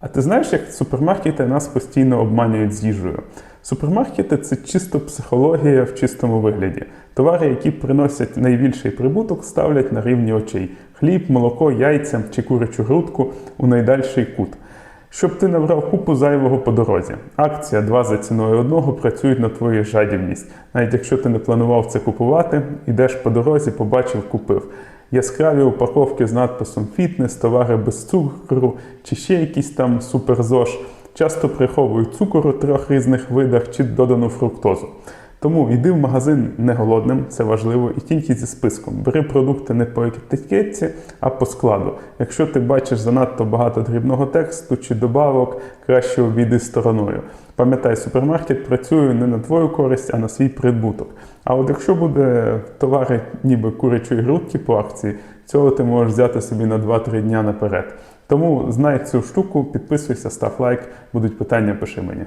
А ти знаєш, як супермаркети нас постійно обманюють з їжею? Супермаркети це чисто психологія в чистому вигляді. Товари, які приносять найбільший прибуток, ставлять на рівні очей: хліб, молоко, яйця чи курячу грудку у найдальший кут. Щоб ти набрав купу зайвого по дорозі. Акція два за ціною одного працюють на твою жадібність. Навіть якщо ти не планував це купувати, ідеш по дорозі, побачив, купив. Яскраві упаковки з надписом фітнес, товари без цукру чи ще якісь там суперзош часто приховують цукор у трьох різних видах чи додану фруктозу. Тому йди в магазин не голодним, це важливо, і тільки зі списком. Бери продукти не по етикетці, а по складу. Якщо ти бачиш занадто багато дрібного тексту чи добавок, краще обійди стороною. Пам'ятай, супермаркет працює не на твою користь, а на свій прибуток. А от якщо буде товари ніби курячої грудки по акції, цього ти можеш взяти собі на 2-3 дня наперед. Тому знай цю штуку, підписуйся, став лайк, будуть питання, пиши мені.